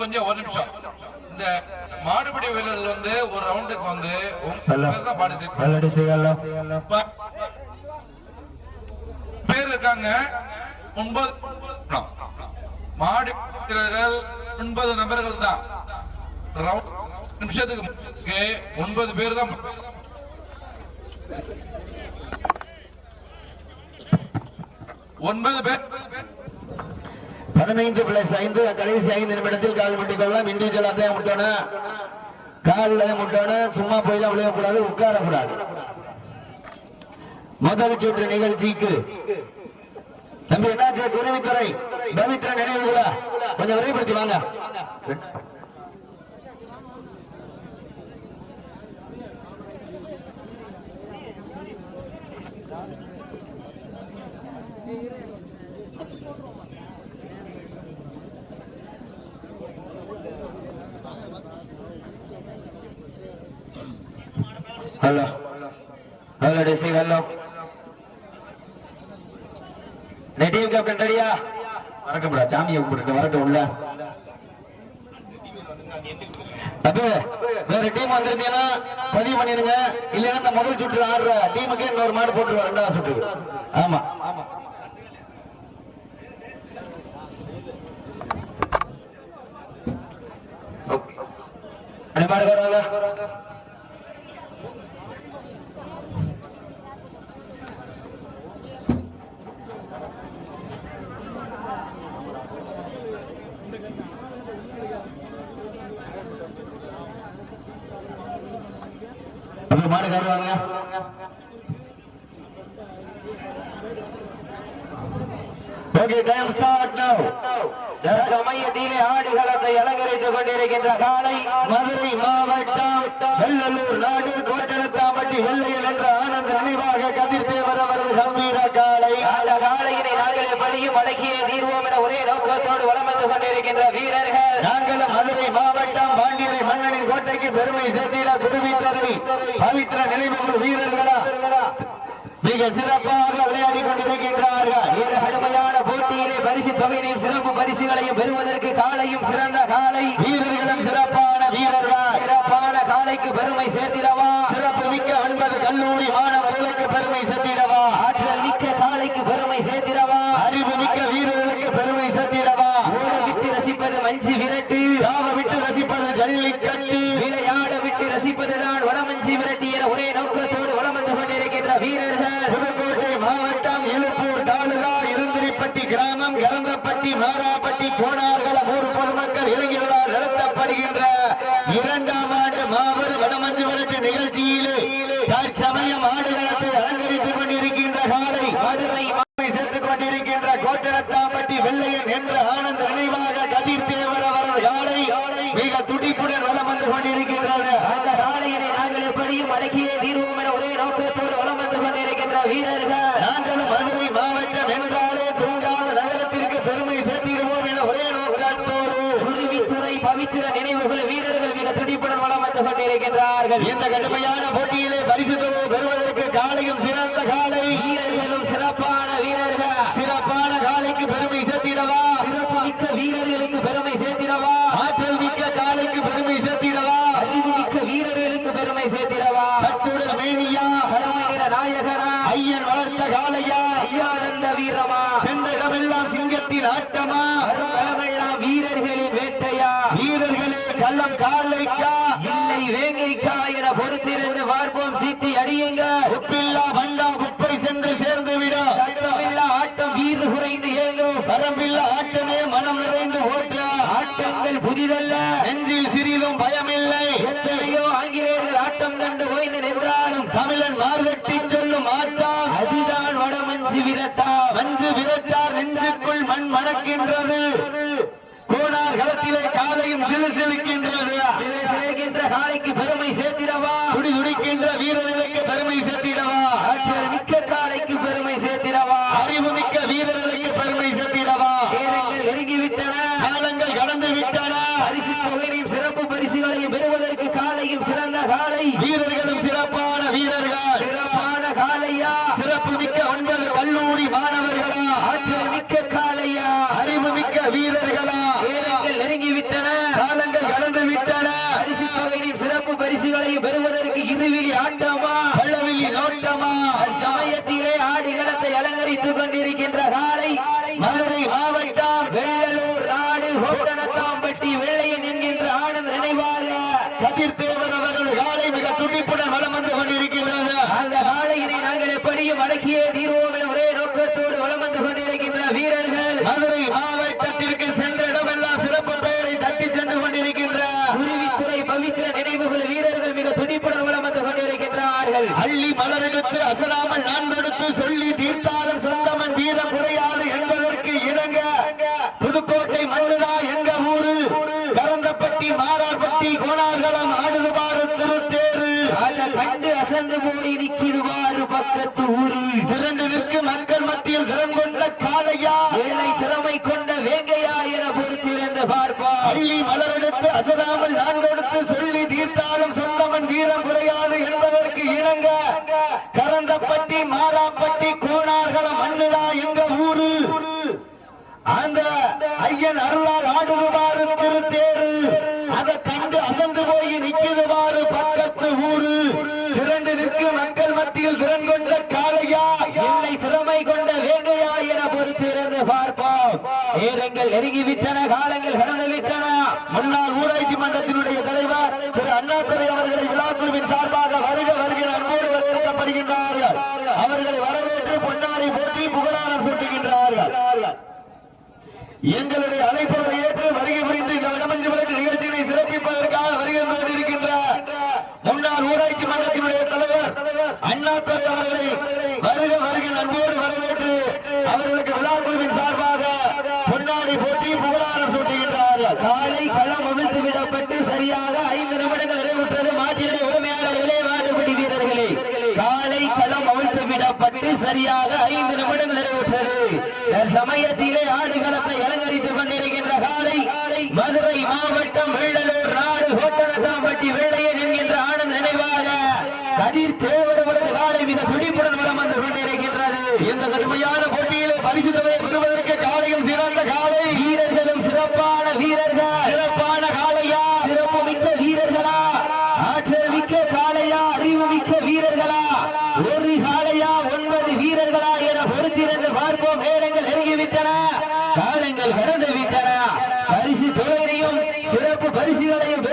கொஞ்சம் ஒரு நிமிஷம். இந்த மாடுபிடி வீரர்கள் வந்து ஒரு ரவுண்டுக்கு வந்து பேர் இருக்காங்க. ஒன்பது. மாடு வீரர்கள் ஒன்பது நபர்கள் தான். ரவுண்ட் நிமிஷத்துக்கு ஒன்பது பேர் தான் ஒன்பது பேர். பதினைந்து பிளஸ் ஐந்து கடைசி ஐந்து நிமிடத்தில் கால் முட்டிக் கொள்ளலாம். இண்டிவிஜுவலா தான் முட்டணும் காலில் முட்டணும் சும்மா போய் தான் விளையக்கூடாது உட்காரக்கூடாது. முதல் சுற்று நிகழ்ச்சிக்கு. தம்பி என்னாச்சு? குருவித்துறை. பவித்ர நினைவுகளா கொஞ்சம் விரைவுபடுத்தி வாங்க. Hello hello DC hello native captain ரெடியா மறக்கப்படா சாமியை கூப்பிட்டு வரட்டும் உள்ள. அப்ப வேற டீம் வந்திருந்தீங்கன்னா பதிவு பண்ணிருங்க. இல்லைன்னா முதல் சுற்று ஆடுற டீமுக்கு இன்னொரு மாடு போட்டுருவோம் ரெண்டாவது சுற்று ஆமா. அந்த மாடு வராங்க. அப்ப மாடு காட்டுவாங்க ஓகே டைம் ஸ்டார்ட் நவ் மையத்திலே ஆடுகளத்தை அலங்கரித்துக் கொண்டிருக்கின்ற காலை மதுரை மாவட்டம் வெள்ளலூர் நாடு கோட்டலத்தாம்பட்டி வெள்ளையில் என்ற ஆனந்த அணிவாக கதிர் தேவர் அவரது கம்பீர காலை. அந்த காலையினை நாங்களே எப்படியும் அடக்கியே தீர்வோம் என ஒரே நோக்கத்தோடு வந்து கொண்டிருக்கின்ற வீரர்கள். நாங்கள் மதுரை மாவட்டம் பாண்டியரை மன்னனின் கோட்டைக்கு பெருமை சேர்த்திட குருவித்தரை பவித்திர நினைவு வீரர்களா. மிக சிறப்பாக விளையாடி கொண்டிருக்கின்றார்கள். ஒரு கடுமையான போட்டியிலே பரிசு தொகையினையும் சிறப்பு பரிசுகளையும் பெறுவதற்கு காலையும் சிறந்த காலை. வீரர்களும் சிறப்பான வீரர்கள். சிறப்பான காலைக்கு பெருமை சேர்த்திடவா. சிறப்பு மிக்க ஒன்பது கல்லூரி மாணவர்களுக்கு பெருமை சேர்த்திடவா. ஆற்றல் மிக்க காலைக்கு பெருமை சேர்த்திடவா அறிவு மிக்க வீரர்களுக்கு பெருமை சேர்த்திடவா ஓட விட்டு ரசிப்பது மஞ்சு விரட்டு தாவ விட்டு ரசிப்பது ஜல்லிக்கட்டு விளையாட விட்டு ரசிப்பதுதான் வடமஞ்சி விரட்டி என ஒரே நோக்கத்தோடு வலம் வந்து கொண்டிருக்கின்ற வீரர்கள் புதுக்கோட்டை மாவட்டம் இழுப்பூர் தாலுகா இருந்திரிப்பட்டி கலந்தப்பட்டி மாராப்பட்டி போனார்கள் ஊர் பொதுமக்கள் இளைஞர்களால் நடத்தப்படுகின்ற இரண்டாம் ஆண்டு மாபெரும் வடமஞ்சு விரட்டு நிகழ்ச்சியிலே தற்சமயம் ஆடுகளத்தை அலங்கரித்துக் கொண்டிருக்கின்ற காலை மதுரை சேர்த்துக் கொண்டிருக்கின்ற கோட்டரத்தாம்பட்டி வெள்ளையன் என்ற ஆனந்த நினைவாக கதிர் தேவர் அவரது காலை மிக துடிப்புடன் வளம் வந்து கொண்டிருக்கின்றது அந்த காலையினை நாங்கள் எப்படியும் அடக்கியே தீர்வோம் என ஒரே நோக்கத்தோடு வலம் வந்து கொண்டிருக்கின்ற வீரர்கள் நாங்களும் மதுரை மாவட்டம் என்றாலே தூங்காத நகரத்திற்கு பெருமை சேர்த்திடுவோம் என ஒரே நோக்கத்தோடு குருவித்துறை பவித்திர நினைவுகள் வீரர்கள் மிக துடிப்புடன் வலம் வந்து கொண்டிருக்கின்றார்கள் இந்த கடுமையான போட்டியிலே பரிசு பெறுவதற்கு காலையும் சிறந்த காலை. வீரர்களும் சிறப்பான வீரர்கள். சிறப்பான காலைக்கு பெருமை சேர்த்திடவா? மிக்க வீரர்களுக்கு பெருமை சேர்த்திடவா? ஆற்றல் மிக்க காலைக்கு பெருமை சேர்த்திடவா? அறிவு மிக்க வீரர்களுக்கு பெருமை சேர்த்திடவா? கட்டுடல் மேனியா. கருமையில நாயகனா? ஐயன் வளர்த்த காளையா? ஐயானந்த வீரமா? சென்ற இடமெல்லாம் சிங்கத்தின் ஆட்டமா? களமெல்லாம் வீரர்களின் வேட்டையா? வீரர்களே கள்ளம் காலைக்கா இல்லை வேங்கைக்கா என பொறுத்திருந்து பார்ப்போம். சீட்டி அடியுங்க. உப்பில்லா பண்டம் குப்பை சென்று சேர்ந்து விட. சட்டமில்லா ஆட்டம் வீறு குறைந்து ஏங்கும். பரம்பில்லா ஆட்டமே மனம் நிறைந்து ஓட்ட. ஆட்டங்கள் புதிதல்ல. நெஞ்சில் சிறிதும் பயமில்லை. எத்தனையோ ஆங்கிலேயர்கள் ஆட்டம் கண்டு ஓய்ந்து நின்றாலும் தமிழன் மார்கட்டி சொல்லும் ஆட்டம் அதுதான் வடமஞ்சி விரட்டா. மஞ்சு விரட்டார் நெஞ்சுக்குள் மண் மணக்கின்றது. கோணார் களத்திலே காலையும் சிலு சிலுக்கின்றது. சிலைகின்ற காலைக்கு பெருமை சேர்த்திடவா? துடி துடிக்கின்ற வீரர்களுக்கு பெருமை சேர்த்திடவா? ஆற்றல் மிக்க காலைக்கு பெருமை சேர்த்திடவா? அறிவு மிக்க வீரர்களுக்கு பெருமை சேர்த்திடவா? நேரங்கள் நெருங்கிவிட்டன. காலங்கள் கடந்து விட்டன பரிசு தொகையையும் சிறப்பு பரிசுகளையும் பெறுவதற்கு காலையும் சிறந்த காலை வீரர்களும் சிறப்பான வீரர்கள். சிறப்பான காலையா சிறப்பு மிக்க ஒன்பது கல்லூரி மாணவர்களா ஆற்றல் மிக்க காலையா அறிவு மிக்க வீரர்களா நேரங்கள் நெருங்கிவிட்டன காலங்கள் கடந்து விட்டன பரிசு தொகையின் சிறப்பு பரிசுகளையும் பெறுவதற்கு இருவிழி ஆட்டமா பள்ளவில்லி நோட்டமா சமயத்திலே ஆடுகளத்தை அலங்கரித்துக் கொண்டிருக்கின்ற காலை மதுரை மாவட்டம் வெள்ளலூர் நாடு கோட்டனத்தாம்பட்டி வெள்ளையன் என்கின்ற ஆனந்த் நினைவாக கதிர் தேவர் அவர்கள் காலை மிக துடிப்புடன் வலம் வந்து கொண்டிருக்கின்றது. அந்த காலையினை நாங்கள் எப்படியும் அடக்கியே தீர்வோம் என ஒரே நோக்கத்தோடு வலம் வந்து கொண்டிருக்கின்ற வீரர்கள். மதுரை மாவட்டத்திற்கு சென்ற இடமெல்லாம் சிறப்பு பெயரை தட்டி சென்று கொண்டிருக்கின்ற. குருவித்துறை பவித்திர நினைவுகள் வீரர்கள் மிக துடிப்புடன் வலம் வந்து கொண்டிருக்கின்றார்கள். அள்ளி மலரெடுத்து அசராமல் நான் எடுத்து சொல்லி தீர்த்தாலும் சொந்தமன் வீரம் குறையாது என்பதற்கு இணங்க புதுக்கோட்டை மண்ணுதா எங்க ஊரு கரந்தப்பட்டி மாறாப்பட்டி கோணார்களம் ஆடுதுபாடு திருத்தேரு அந்த கண்டு போய் நிற்கிடுவாறு பக்கத்து ஊரில். திரண்டு நிற்கும் மக்கள் மத்தியில் திறம் கொண்ட காளையா? ஏழை திறமை கொண்ட வேங்கையா என பொறுத்திருந்து பார்ப்பார். அள்ளி மலரெடுத்து அசராமல் நான் கொடுத்து சொல்லி தீர்த்தாலும் சொந்தமன் வீரம் குறையாது என்பதற்கு இணங்க கரந்தப்பட்டி மாறாப்பட்டி கோணார்களம் மண்ணுதா எங்க ஊரு அந்த ஐயன் அருளால் ஆடுதுவாறு திருத்தேரு அதை கண்டு அசந்து போய் நிற்குதுவாறு பக்கத்து ஊரு திரண்டு நிற்கும் மக்கள் மத்தியில் திறன் கொண்ட காளையா என்னை திறமை கொண்ட வேங்கையா என பொறுத்திருந்து பார்ப்போம் நேரங்கள் நெருங்கி விட்டன காலங்கள் கடந்து விட்டன முன்னாள் ஊராட்சி மன்றத்தினுடைய தலைவர் திரு அண்ணாதுரை அவர்களை விழாக்குழுவின் சார்பாக வருக வருகிற அன்போடு வரவேற்கப்படுகின்றார்கள். அவர்களை வரவேற்று பொன்னாடி போட்டி புகழாரம் சூட்டுகின்றார்கள். எங்களுடைய அழைப்பதை ஏற்று வருகை புரிந்து இந்த வடமஞ்சு விளக்கு நிகழ்ச்சியை சிறப்பிப்பதற்காக வருகை கொண்டிருக்கின்ற முன்னாள் ஊராட்சி மன்றத்தினுடைய தலைவர் அண்ணாதுரை அவர்களை வருக வருகிற அன்போடு வரவேற்று அவர்களுக்கு விழாக்குழுவின் சார்பாக பொன்னாடி போட்டி புகழாரம் சூட்டுகின்றார்கள் காலை களம் அவிழ்த்து விடப்பட்டு சரியாக ஐந்து நிமிடங்கள் நிறைவுற்றது. மாற்றினை உரிமையாளர்களே வாடுபடி வீரர்களே. காலை களம் அவிழ்த்து விடப்பட்டு சரியாக ஐந்து நிமிடங்கள் நிறைவுற்றது. சமயத்திலே ஆடுகளத்தை அலங்கரித்துக் கொண்டிருக்கின்ற காலை மதுரை மாவட்டம் வெள்ளலூர் நாடு கோட்டனத்தாம்பட்டி வெள்ளையன் என்கின்ற ஆனந்த நினைவாக கதிர் தேவரவரது காலை மிக துடிப்புடன் வலம் வந்து கொண்டிருக்கின்றது. இந்த கடுமையான போட்டியிலே பரிசு தொகையை பெறுவதற்கு காலையும் சிறந்த காலை வீரர்களும் சிறப்பான வீரர்கள் சிறப்பான காளையா சிறப்பு மிக்க வீரர்களா ஆற்றல் மிக்க காளையா அறிவு மிக்க வீரர்களா ஒரு காளையா ஒன்பது வீரர்களா என பொறுத்திருந்து பார்ப்போம் நேரங்கள் நெருங்கிவிட்டன காலங்கள் கடந்து விட்டன பரிசு தொகையையும் சிறப்பு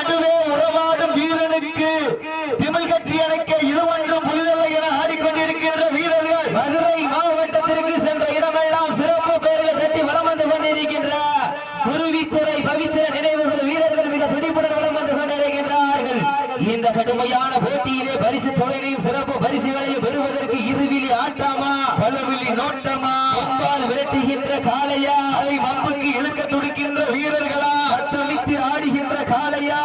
இருமலை விரட்டுகின்ற காளையா அதை மம்புக்கு இழுக்க துடிக்கின்ற வீரர்களா அர்த்தமித்து ஆடுகின்ற காளையா.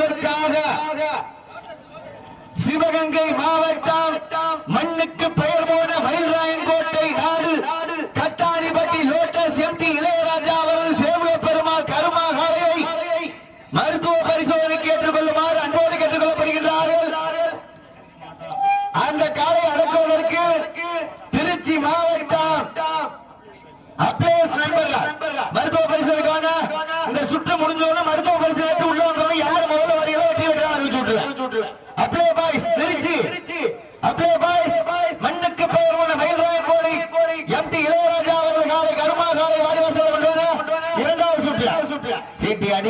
செய்வதற்காக சிவகங்கை மாவட்டம் மண்ணுக்கு பெயர் போன மயில்ராயன்கோட்டை நாடு. கட்டாணிப்பட்டி லோட்டஸ் எம்பி இளையராஜா அவரது சேவக பெருமாள் கருமாகாலையை மருத்துவ பரிசோதனைக்கு ஏற்றுக்கொள்ளுமாறு அன்போடு கேட்டுக் கொள்ளப்படுகின்றார்கள் அந்த காலை அடக்குவதற்கு திருச்சி மாவட்டம் அப்பே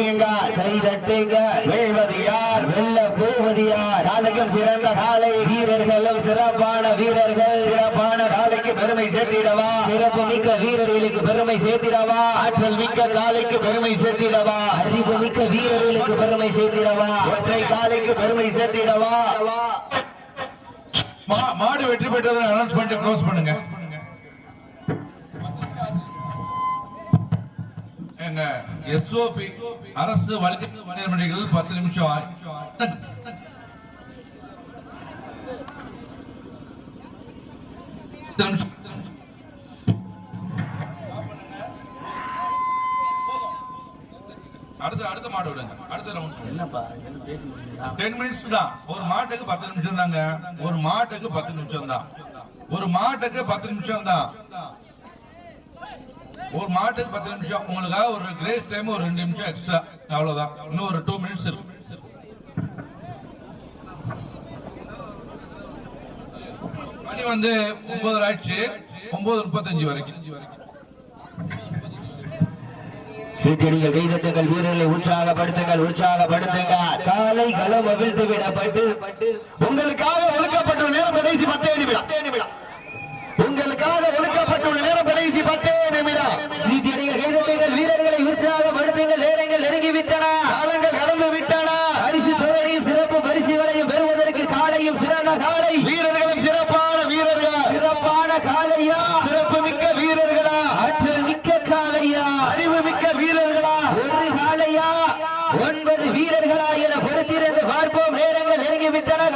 அடியுங்கள் கை தட்டுங்க. வெல்வது யார் வெல்ல போவது யார் நாளைக்கும் சிறந்த காலை. வீரர்களும் சிறப்பான வீரர்கள். சிறப்பான காலைக்கு பெருமை சேர்த்திடவா? சிறப்பு மிக்க வீரர்களுக்கு பெருமை சேர்த்திடவா? ஆற்றல் மிக்க காலைக்கு பெருமை சேர்த்திடவா? அறிவு மிக்க வீரர்களுக்கு பெருமை சேர்த்திடவா? ஒற்றை காலைக்கு பெருமை சேர்த்திடவா? மா- மாடு வெற்றி பெற்றதை அனௌன்ஸ் பண்ணிட்டு க்ளோஸ் பண்ணுங்க. எங்க எஸ்ஓபி அரசு வழக்கு மனிதர்கள் பத்து நிமிஷம். அடுத்த அடுத்த மாடு விடுங்க. அடுத்த ரவுண்ட் டென் மினிட்ஸ் தான். ஒரு மாட்டுக்கு பத்து நிமிஷம் தாங்க. ஒரு மாட்டுக்கு பத்து நிமிஷம் தான். ஒரு மாட்டுக்கு பத்து நிமிஷம் தான். ஒரு மாட்டுக்கு பத்து நிமிஷம். உங்களுக்காக ஒரு கிரேஸ் டைம் ஒரு ரெண்டு நிமிஷம் எக்ஸ்ட்ரா அவ்வளவுதான். இன்னும் ஒரு டூ மினிட்ஸ் இருக்கும் மணி வந்து ஒன்பது ஆயிடுச்சு. ஒன்பது முப்பத்தஞ்சு வரைக்கும். சீட்டடிகள் கைதட்டுங்கள் வீரர்களை உற்சாகப்படுத்துங்கள் உற்சாகப்படுத்துங்கள். காலை களம் அவிழ்த்து விடப்பட்டு உங்களுக்காக ஒழுக்கப்பட்டுள்ள நேரம் கடைசி பத்தே நிமிடம் உங்களுக்காக ஒழுக்கப்பட்டுள்ள நேரம் கடைசி பத்தே நிமிடம் சீட்டடிகள் கைதட்டுங்கள் வீரர்களை உற்சாகப்படுத்துங்கள் நேரங்கள் நெருங்கிவிட்டன காலங்கள் கடந்து விட்டன பரிசு தொகையும் சிறப்பு பரிசுகளையும் பெறுவதற்கு காலையும் சிறந்த காலை வீரர்களும் சிறப்பான வீரர்கள் சிறப்பான காலையா சிறப்பு மிக்க வீரர்களா ஆற்றல் மிக்க காலையா அறிவு மிக்க வீரர்களா ஒரு காலையா ஒன்பது வீரர்களா என பொறுத்திருந்து பார்ப்போம். நேரங்கள் நெருங்கி விட்டன